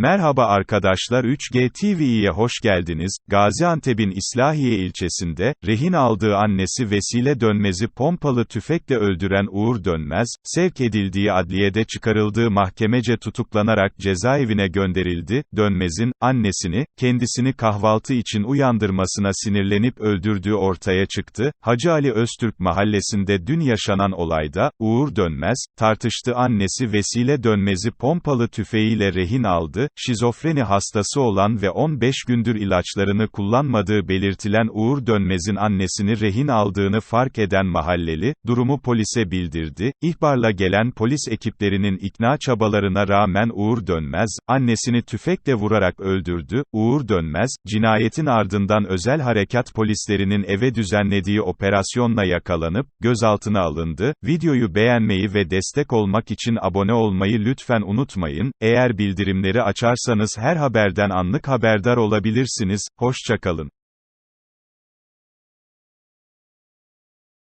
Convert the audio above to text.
Merhaba arkadaşlar 3G TV'ye hoş geldiniz. Gaziantep'in İslahiye ilçesinde, rehin aldığı annesi Vesile Dönmez'i pompalı tüfekle öldüren Uğur Dönmez, sevk edildiği adliyede çıkarıldığı mahkemece tutuklanarak cezaevine gönderildi. Dönmez'in, annesini, kendisini kahvaltı için uyandırmasına sinirlenip öldürdüğü ortaya çıktı. Hacı Ali Öztürk mahallesinde dün yaşanan olayda, Uğur Dönmez, tartıştı annesi Vesile Dönmez'i pompalı tüfeğiyle rehin aldı, şizofreni hastası olan ve 15 gündür ilaçlarını kullanmadığı belirtilen Uğur Dönmez'in annesini rehin aldığını fark eden mahalleli, durumu polise bildirdi, ihbarla gelen polis ekiplerinin ikna çabalarına rağmen Uğur Dönmez, annesini tüfekle vurarak öldürdü, Uğur Dönmez, cinayetin ardından özel harekat polislerinin eve düzenlediği operasyonla yakalanıp, gözaltına alındı, videoyu beğenmeyi ve destek olmak için abone olmayı lütfen unutmayın, eğer bildirimleri açarsanız her haberden anlık haberdar olabilirsiniz, hoşçakalın.